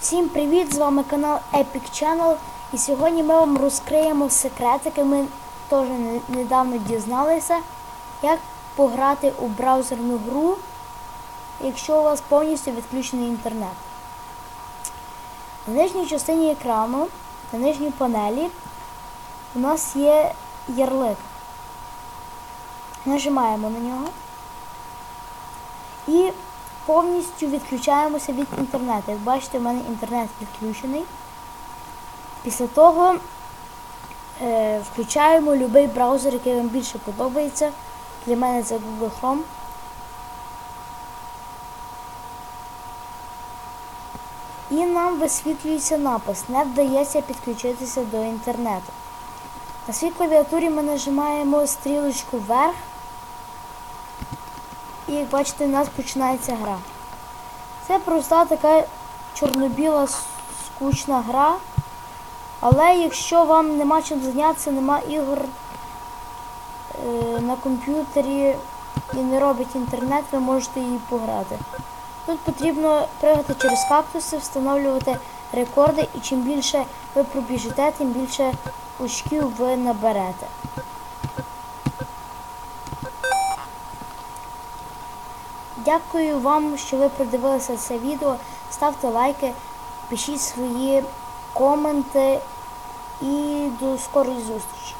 Всім привіт! З вами канал Epic Channel. І сьогодні ми вам розкриємо секретики. Ми теж недавно дізналися, як пограти у браузерну гру, якщо у вас повністю відключений інтернет. На нижній частині екрану, на нижній панелі, у нас є ярлик. Нажимаємо на нього і повністю відключаємося від інтернету. Як бачите, у мене інтернет відключений. Після того е, включаємо будь-який браузер, який вам більше подобається. Для мене це Google Chrome. І нам висвітлюється напис. Не вдається підключитися до інтернету. На своїй клавіатурі ми нажимаємо стрілочку вверх. І як бачите, у нас починається гра. Це проста така чорно-біла скучна гра. Але якщо вам нема чим зайнятися, нема ігор е, на комп'ютері і не робить інтернет, ви можете її пограти. Тут потрібно пригати через кактуси, встановлювати рекорди, і чим більше ви пробіжите, тим більше очків ви наберете. Дякую вам, що ви продивилися це відео. Ставте лайки, пишіть свої коменти і до скорої зустрічі.